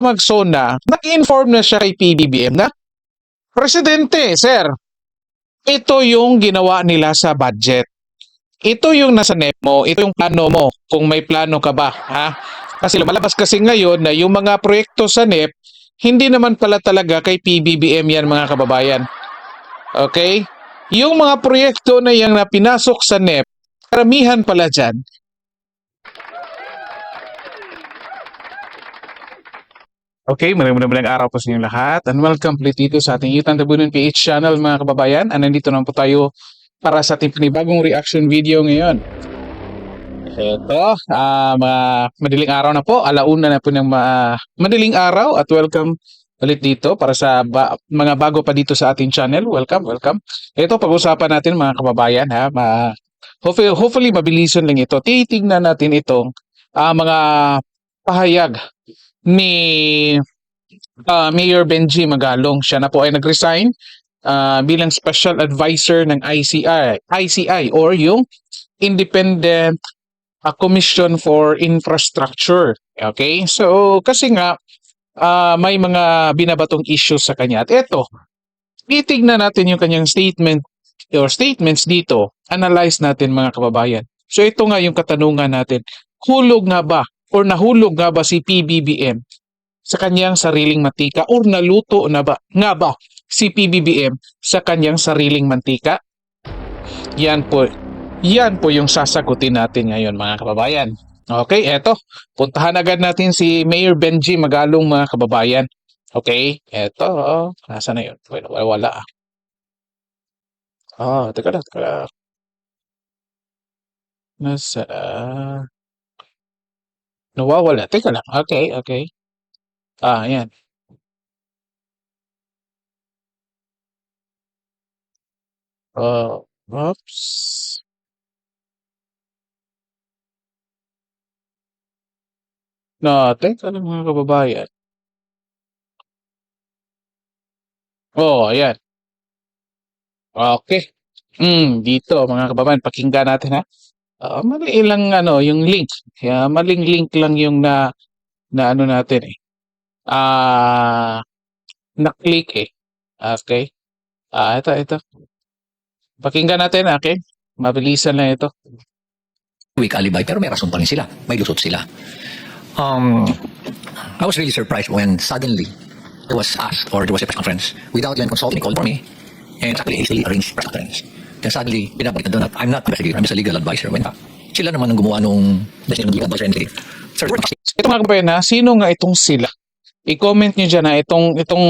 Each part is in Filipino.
magsona, nag-inform na siya kay PBBM na, Presidente, sir, ito yung ginawa nila sa budget. Ito yung nasa NEP mo, ito yung plano mo, kung may plano ka ba, ha? Kasi lumalabas kasi ngayon na yung mga proyekto sa NEP, hindi naman pala talaga kay PBBM yan mga kababayan. Okay? Yung mga proyekto na yung na pinasok sa NEP, karamihan pala dyan, Okay, maraming araw po sa inyong lahat and welcome ulit dito sa ating Yutan Tabunan PH channel mga kababayan. And nandito naman po tayo para sa ating panibagong reaction video ngayon. Ito, ah mga madaling araw na po, alauna na po ng ma- madaling araw at welcome ulit dito para sa ba- mga bago pa dito sa ating channel. Welcome, welcome. Ito, pag-usapan natin mga kababayan ha. Ma- hopefully, hopefully mabilisan lang ito. Titignan natin itong ah, mga pahayag ni ah, Mayor Benji Magalong. Siya na po ay nag-resign ah, bilang special advisor ng ICI, ICI or yung Independent ah, Commission for Infrastructure. Okay? So, kasi nga ah, may mga binabatong issues sa kanya. At eto, titignan natin yung kanyang statement or statements dito. Analyze natin mga kababayan. So, ito nga yung katanungan natin. Hulog nga ba or nahulog nga ba si PBBM sa kanyang sariling mantika or naluto na ba nga ba si PBBM sa kanyang sariling mantika? Yan po. Yan po yung sasagutin natin ngayon mga kababayan. Okay, eto. Puntahan agad natin si Mayor Benji Magalong mga kababayan. Okay, eto. Oh, nasa na yun? Wala, wala, wala. ah. Ah, teka lang, teka lang. Nasa... Nawawala. Teka lang. Okay, okay. Ah, yan. Oh, oops. No, teka lang mga kababayan. Oh, ayan. Okay. Hmm, dito mga kababayan, pakinggan natin ha. Ah, mali lang ano, yung link. Kaya maling link lang yung na na ano natin eh. Ah, na-click eh. Okay. Ah, ito, ito. Pakinggan natin, okay? Mabilisan lang ito. weak alibay, pero may rason pa rin sila. May lusot sila. Um, I was really surprised when suddenly I was asked or there was a press conference without even consulting, called for me and actually hastily arranged press conference. Then suddenly, pinabalitan doon at I'm not investigator, I'm just a legal advisor. When sila naman ang gumawa nung decision legal advisor say, Sir, Ito mga kababayan ha, sino nga itong sila? I-comment nyo dyan ha, itong, itong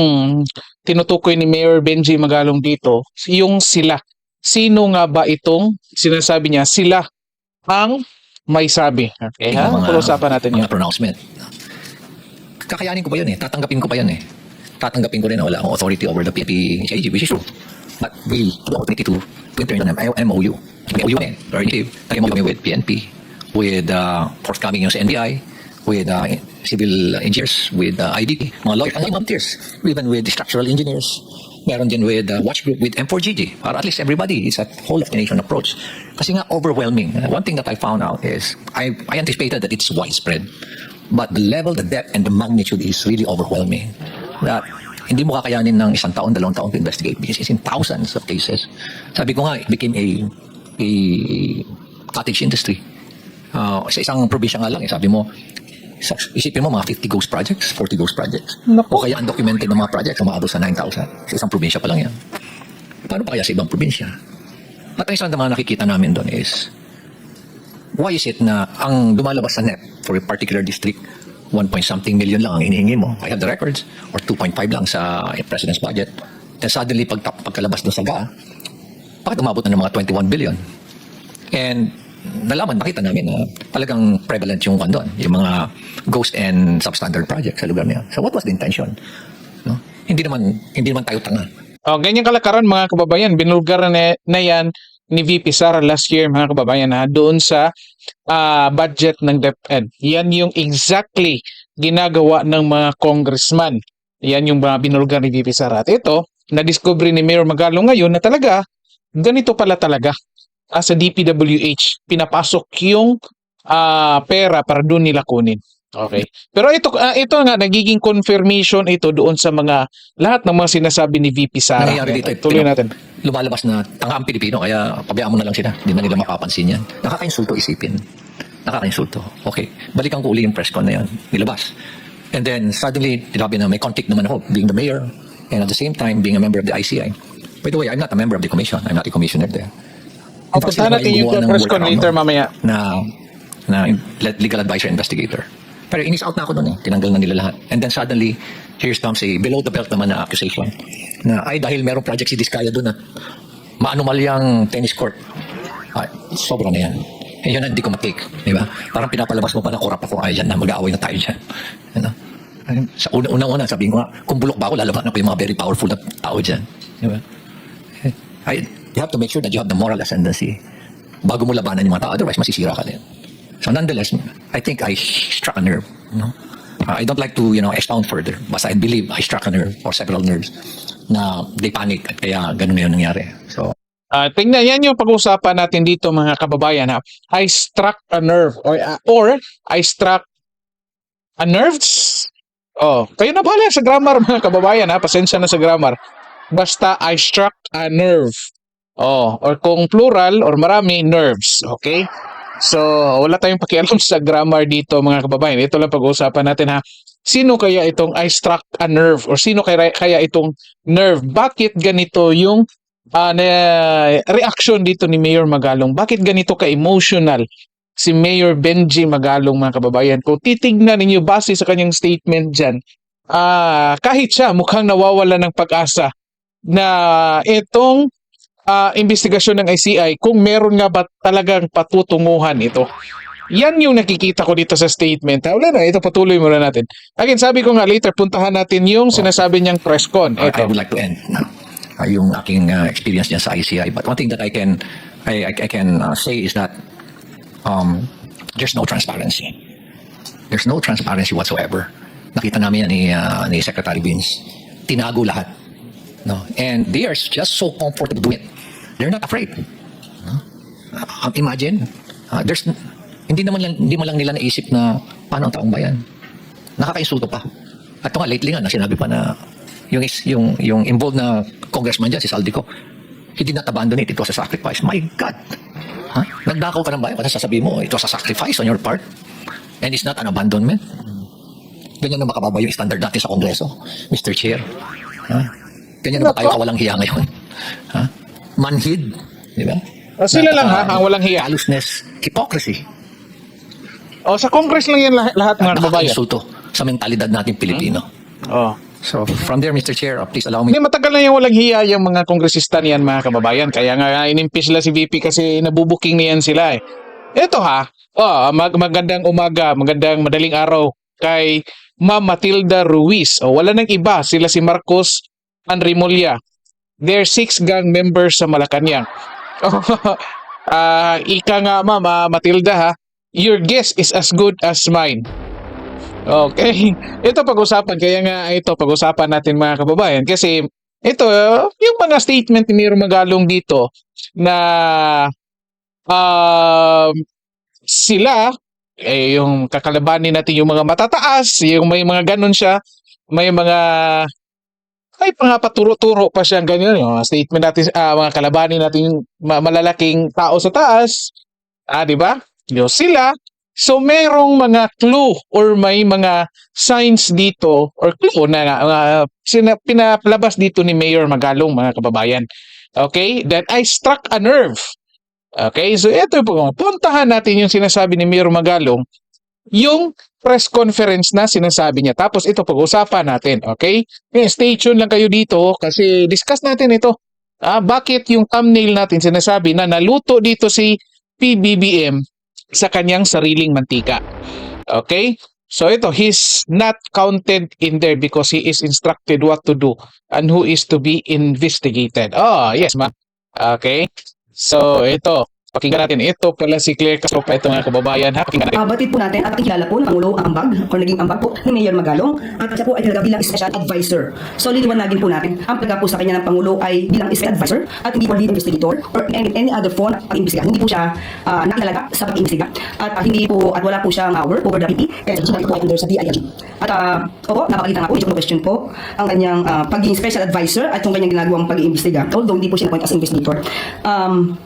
tinutukoy ni Mayor Benji Magalong dito, yung sila. Sino nga ba itong sinasabi niya? Sila ang may sabi. Okay ha? Mga- Pag-usapan natin mga yun. pronouncement. Kakayanin ko pa yun eh. Tatanggapin ko pa yan eh. Tatanggapin ko rin na wala akong authority over the PNP CIG, which is true. But we have the opportunity to, to enter into an MOU. MOU eh. Very active. Nag-MOU kami with PNP, with uh, forthcoming yung sa NBI, with uh, civil engineers, with uh, IDP, mga lawyers, ang volunteers, even with structural engineers, meron din with uh, watch group with M4GG para at least everybody is a whole of the nation approach kasi nga overwhelming Uh, one thing that I found out is I, I anticipated that it's widespread but the level the depth and the magnitude is really overwhelming that hindi mo kakayanin ng isang taon, dalawang taon to investigate because it's in thousands of cases. Sabi ko nga, it became a, a cottage industry. Uh, sa isang probinsya nga lang, eh, sabi mo, isipin mo mga 50 ghost projects, 40 ghost projects. O kaya undocumented na mga projects, umaabot sa 9,000. Sa isang probinsya pa lang yan. Paano pa kaya sa ibang probinsya? At ang isang mga nakikita namin doon is, why is it na ang lumalabas sa net for a particular district, 1 point something million lang ang hinihingi mo. I have the records. Or 2.5 lang sa president's budget. Then suddenly, pag, pagkalabas doon sa GA, bakit umabot na ng mga 21 billion? And nalaman, nakita namin na talagang prevalent yung kwan doon, yung mga ghost and substandard projects sa lugar na yan. So what was the intention? No? Hindi naman hindi naman tayo tanga. Oh, ganyan kalakaran mga kababayan, binulgar na, na yan ni VP Sara last year mga kababayan ha, doon sa ah, budget ng DepEd. Yan yung exactly ginagawa ng mga congressman. Yan yung mga binulgar ni VP Sara. At ito, na-discover ni Mayor Magalong ngayon na talaga, ganito pala talaga. Ah, sa DPWH, pinapasok yung ah, pera para doon nila kunin. Okay. Pero ito ah, ito nga nagiging confirmation ito doon sa mga lahat ng mga sinasabi ni VP Sara. Tuloy natin. Lumalabas na tanga ang Pilipino kaya pabayaan mo na lang sila. Hindi na nila mapapansin yan. Nakakainsulto isipin. Nakakainsulto. Okay. Balikan ko uli yung press con na yan. Nilabas. And then suddenly, tinabi na may conflict naman ako being the mayor and at the same time being a member of the ICI. By the way, I'm not a member of the commission. I'm not a commissioner there. In fact, sila natin yung press con later mamaya. na na legal advisor investigator. Pero inis out na ako doon eh. Tinanggal na nila lahat. And then suddenly, here's comes a below the belt naman na accusation. Na ay dahil merong project si Diskaya doon na maanumalyang tennis court. Ay, sobra na yan. Eh, yun ang hindi ko matake. Di ba? Parang pinapalabas mo pa na korap ako. Ay, yan na, mag-aaway na tayo dyan. Ano? Sa una-una, sabihin ko nga, kung bulok ba ako, lalaban ako yung mga very powerful na tao dyan. Di ba? I, you have to make sure that you have the moral ascendancy bago mo labanan yung mga tao. Otherwise, masisira ka din. So nonetheless, I think I struck a nerve. No? Uh, I don't like to, you know, expound further. Basta I believe I struck a nerve or several nerves na they panic at kaya ganun na yun nangyari. So, Ah, tingnan yan yung pag-uusapan natin dito mga kababayan ha. I struck a nerve or ah, or I struck a nerves. Oh, kayo na bahala sa grammar mga kababayan ha. Pasensya na sa grammar. Basta I struck a nerve. Oh, or kung plural or marami nerves, okay? So, wala tayong pakialam sa grammar dito mga kababayan. Ito lang pag-uusapan natin ha. Sino kaya itong I struck a nerve or sino kaya, kaya itong nerve? Bakit ganito yung ah, na, reaction dito ni Mayor Magalong? Bakit ganito ka-emotional si Mayor Benji Magalong mga kababayan? Kung titignan ninyo base sa kanyang statement dyan, ah, kahit siya mukhang nawawala ng pag-asa na itong ah, investigasyon ng ICI kung meron nga ba talagang patutunguhan ito. Yan yung nakikita ko dito sa statement. Ha, wala na, ito patuloy muna natin. Again, sabi ko nga later, puntahan natin yung sinasabi niyang press con. I, I Ito. would like to end uh, yung aking uh, experience niya sa ICI. But one thing that I can I, I, I can uh, say is that um, there's no transparency. There's no transparency whatsoever. Nakita namin yan ni, uh, ni Secretary Vince. Tinago lahat. No? And they are just so comfortable doing it. They're not afraid. No? Uh, imagine, uh, there's hindi naman lang, hindi mo lang nila naisip na paano ang taong bayan. Nakakainsulto pa. At nga, lately nga, na sinabi pa na yung, yung, yung involved na congressman dyan, si Saldico, he did not abandon it. It was a sacrifice. My God! Ha? Nagdakaw ka ng bayan, kasi sasabihin mo, it was a sacrifice on your part. And it's not an abandonment. Ganyan na makababa yung standard natin sa Kongreso, Mr. Chair. Ha? Ganyan na ba tayo kawalang hiya ngayon? Ha? Manhid. Di ba? O, sila lang ha, ang walang hiya. Callousness, hypocrisy. O, sa Congress lang yan lahat, lahat mga kababayan. Nakakainsulto sa mentalidad natin Pilipino. Oh. So, from there, Mr. Chair, uh, please allow me Hindi, matagal na yung walang hiya yung mga kongresista niyan mga kababayan. Kaya nga inimpis sila si VP kasi nabubuking niyan sila eh. Ito ha, oh, mag magandang umaga, magandang madaling araw kay Ma'am Matilda Ruiz. O wala nang iba, sila si Marcos Anrimulya. They're six gang members sa Malacanang. Ah, ika nga Ma'am ah, Matilda ha, your guess is as good as mine. Okay. Ito pag-usapan kaya nga ito pag-usapan natin mga kababayan kasi ito yung mga statement ni Miro Magalong dito na um, sila eh yung kakalabanin natin yung mga matataas, yung may mga ganun siya, may mga ay mga paturo-turo pa siyang ganyan yung statement natin ah, mga kalabanin natin yung ma- malalaking tao sa taas. Ah, di ba? Yung sila So merong mga clue or may mga signs dito or clue na uh, sina, pinapalabas dito ni Mayor Magalong mga kababayan. Okay? That I struck a nerve. Okay? So ito po, puntahan natin yung sinasabi ni Mayor Magalong yung press conference na sinasabi niya. Tapos ito pag-usapan natin. Okay? Eh, stay tuned lang kayo dito kasi discuss natin ito. Ah, bakit yung thumbnail natin sinasabi na naluto dito si PBBM sa kanyang sariling mantika. Okay? So ito, he's not counted in there because he is instructed what to do and who is to be investigated. Oh, yes, ma. Okay? So ito, Pakinggan natin. Ito pala si Claire Castro pa ito mga kababayan. Ha? Pakinggan natin. Uh, po natin at kilala po ng Pangulo ang ambag o naging ambag po ni Mayor Magalong at siya po ay talaga bilang special advisor. So liliwanagin po natin ang talaga po sa kanya ng Pangulo ay bilang special advisor at hindi po lead investigator or any, any other form ng pag-imbestiga. Hindi po siya uh, nakilalaga sa pag-imbestiga at uh, hindi po at wala po siyang uh, work over the PP kaya siya po ay under sa DILG. At uh, opo, napakita nga po, ito question po ang kanyang uh, pagiging special advisor at yung kanyang ginagawang pag-iimbestiga. Although hindi po siya appoint as investigator. Um,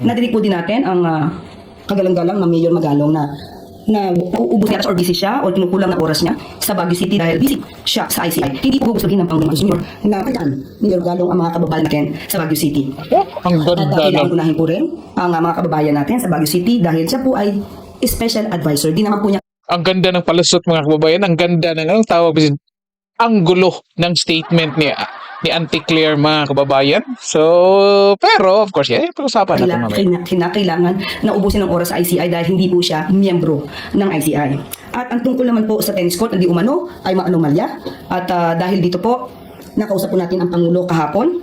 nadinig po din natin ang ah, kagalang-galang ng Mayor Magalong na na uubos niya or busy siya o kinukulang na oras niya sa Baguio City dahil busy siya sa ICI. Hindi po gusto ng Pangulong Junior na kailan Mayor Galong ang mga kababayan natin sa Baguio City. Ang At uh, ganda kailangan ng... unahin po rin ang ah, mga kababayan natin sa Baguio City dahil siya po ay special advisor. Di naman po niya Ang ganda ng palusot mga kababayan. Ang ganda ng anong tawag? Ang gulo ng statement ni ni Auntie Claire mga kababayan. So, pero of course, eh, pag-usapan natin mamaya. kaila- kinakailangan na ubusin ng oras sa ICI dahil hindi po siya miyembro ng ICI. At ang tungkol naman po sa tennis court, hindi umano, ay maanomalya. At ah, dahil dito po, nakausap po natin ang Pangulo kahapon.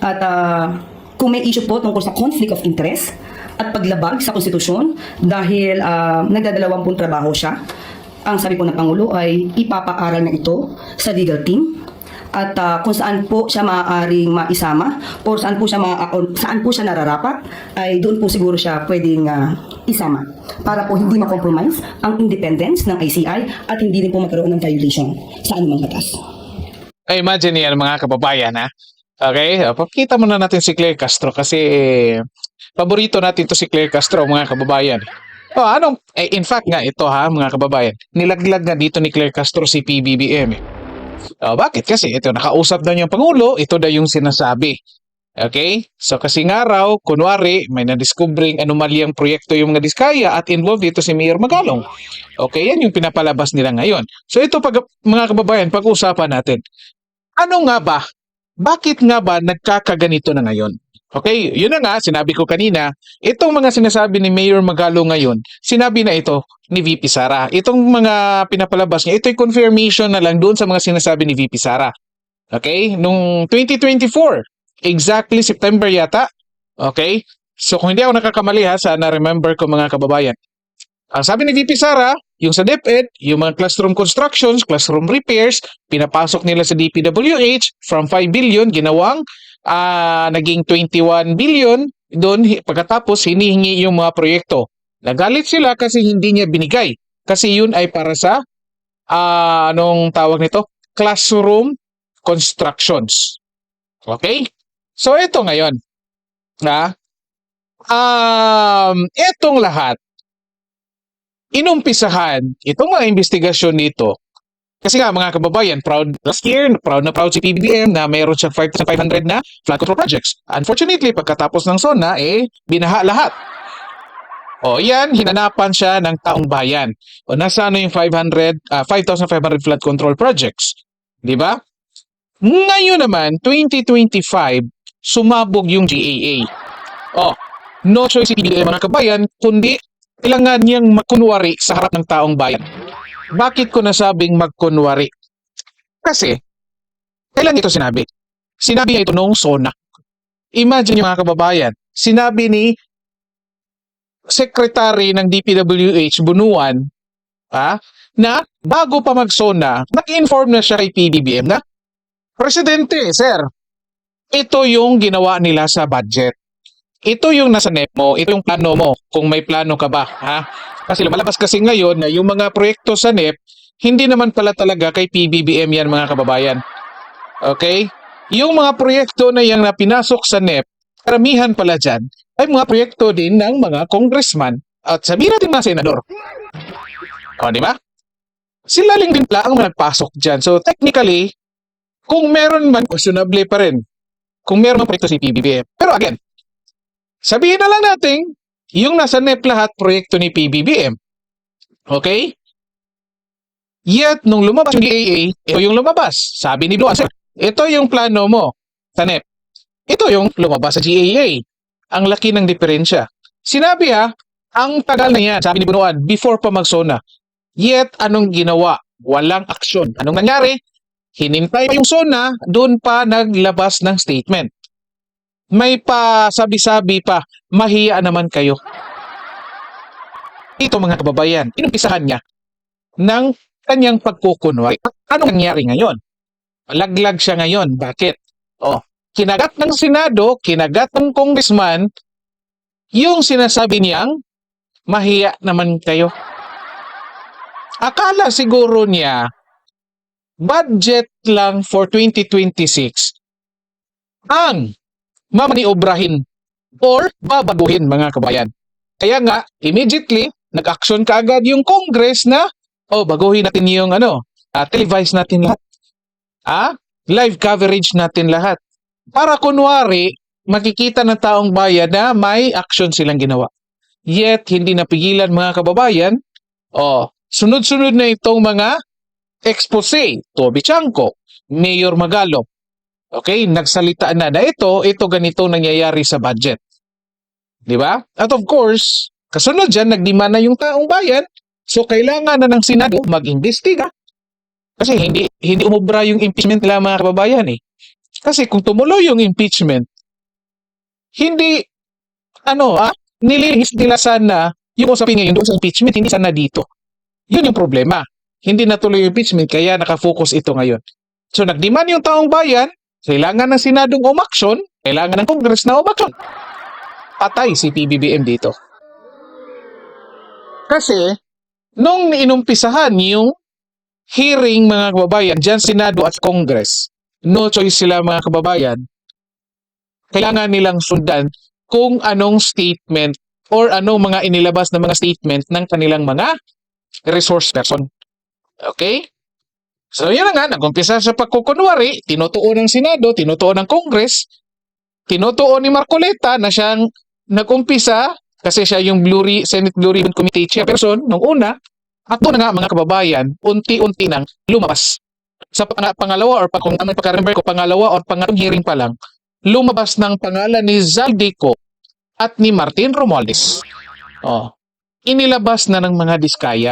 At ah, kung may issue po tungkol sa conflict of interest at paglabag sa konstitusyon dahil ah, nagdadalawang pong trabaho siya, ang sabi po ng Pangulo ay ipapaaral na ito sa legal team at ah, kung saan po siya maaaring maisama or saan po siya ma- saan po siya nararapat ay doon po siguro siya pwedeng ah, isama para po hindi ma-compromise ang independence ng ICI at hindi rin po magkaroon ng violation sa anumang batas. Ay, imagine yan mga kababayan ha. Okay? Uh, Pakita muna natin si Claire Castro kasi eh, paborito natin to si Claire Castro mga kababayan. Oh, anong eh, in fact nga ito ha mga kababayan. Nilaglag nga dito ni Claire Castro si PBBM. Oh, bakit? Kasi ito nakausap daw niya ang pangulo, ito daw yung sinasabi. Okay? So kasi nga raw, kunwari, may na-discovering anomalyang proyekto yung mga diskaya at involved dito si Mayor Magalong. Okay, yan yung pinapalabas nila ngayon. So ito pag, mga kababayan, pag-usapan natin. Ano nga ba? Bakit nga ba nagkakaganito na ngayon? Okay, yun na nga, sinabi ko kanina, itong mga sinasabi ni Mayor Magalo ngayon, sinabi na ito ni VP Sara. Itong mga pinapalabas niya, ito'y confirmation na lang doon sa mga sinasabi ni VP Sara. Okay, nung 2024, exactly September yata, okay, so kung hindi ako nakakamali ha, sana remember ko mga kababayan. Ang sabi ni VP Sara, yung sa DepEd, yung mga classroom constructions, classroom repairs, pinapasok nila sa DPWH from 5 billion, ginawang ah, naging 21 billion. Doon, pagkatapos, hinihingi yung mga proyekto. Nagalit sila kasi hindi niya binigay. Kasi yun ay para sa, ah, anong tawag nito? Classroom constructions. Okay? So, ito ngayon. Na, um, itong lahat, inumpisahan itong mga investigasyon nito kasi nga mga kababayan, proud last year, proud na proud si PBBM na mayroon siyang 5,500 na flood control projects. Unfortunately, pagkatapos ng SONA, eh, binaha lahat. O yan, hinanapan siya ng taong bayan. O nasa ano yung 500, ah, 5,500 flood control projects. Di ba? Ngayon naman, 2025, sumabog yung GAA. O, no choice si PBBM mga kabayan, kundi kailangan niyang makunwari sa harap ng taong bayan. Bakit ko nasabing magkunwari? Kasi, kailan ito sinabi? Sinabi niya ito noong SONA. Imagine yung mga kababayan, sinabi ni Secretary ng DPWH Bunuan ha, na bago pa mag-SONA, nag-inform na siya kay PBBM na, Presidente, sir, ito yung ginawa nila sa budget. Ito yung nasa NEP mo, ito yung plano mo, kung may plano ka ba, ha? Kasi lumalabas kasi ngayon na yung mga proyekto sa NEP, hindi naman pala talaga kay PBBM yan mga kababayan. Okay? Yung mga proyekto na yan na pinasok sa NEP, karamihan pala dyan, ay mga proyekto din ng mga congressman at sabihin natin mga senador. O, di ba? Sila lang din pala ang nagpasok dyan. So, technically, kung meron man, questionable pa rin. Kung meron man proyekto si PBBM. Pero again, sabihin na lang natin, yung nasa NEP lahat, proyekto ni PBBM. Okay? Yet, nung lumabas yung DAA, ito yung lumabas. Sabi ni Blue Answer, ito yung plano mo sa NEP. Ito yung lumabas sa GAA. Ang laki ng diferensya. Sinabi ha, ang tagal na yan, sabi ni Bunuan, before pa magsona. Yet, anong ginawa? Walang aksyon. Anong nangyari? Hinintay yung SONA, doon pa naglabas ng statement. May pasabi-sabi pa, mahiya naman kayo. Ito mga kababayan, inumpisahan niya ng kanyang pagkukunwari. Ano nangyari ngayon? Laglag siya ngayon. Bakit? Oh, kinagat ng Senado, kinagat ng congressman, yung sinasabi niyang, mahiya naman kayo. Akala siguro niya, budget lang for 2026 ang mamaniobrahin or babaguhin mga kabayan. Kaya nga, immediately, nag-action kaagad yung Congress na, oh, baguhin natin yung ano, uh, televise natin lahat. Ah, live coverage natin lahat. Para kunwari, makikita ng taong bayan na may action silang ginawa. Yet, hindi napigilan mga kababayan, oh, sunod-sunod na itong mga expose, Toby Chanko, Mayor Magalo. Okay, nagsalita na na ito, ito ganito nangyayari sa budget. Di ba? At of course, kasunod dyan, nagdima na yung taong bayan, so kailangan na ng Senado mag-imbestiga. Kasi hindi hindi umubra yung impeachment nila mga kababayan eh. Kasi kung tumuloy yung impeachment, hindi, ano ah, nilihis nila sana yung usapin ngayon doon sa impeachment, hindi sana dito. Yun yung problema. Hindi natuloy yung impeachment, kaya nakafocus ito ngayon. So nagdemand yung taong bayan, kailangan ng Senadong umaksyon, kailangan ng Congress na umaksyon. Patay si PBBM dito. Kasi, nung inumpisahan yung hearing mga kababayan, dyan Senado at Congress, no choice sila mga kababayan, kailangan nilang sundan kung anong statement or anong mga inilabas na mga statement ng kanilang mga resource person. Okay? So yun na nga, nagumpisa sa pagkukunwari, tinutuon ng Senado, tinutuon ng Congress, tinutuon ni Marcoleta na siyang nagumpisa kasi siya yung Blue Ri- Senate Blue Ribbon Committee chairperson nung una, at na nga mga kababayan, unti-unti nang lumabas. Sa pang- pangalawa or pa, kung ano pagka-remember ko, pangalawa or pangalawang hearing pa lang, lumabas ng pangalan ni Zaldico at ni Martin Romualdez. Oh, inilabas na ng mga diskaya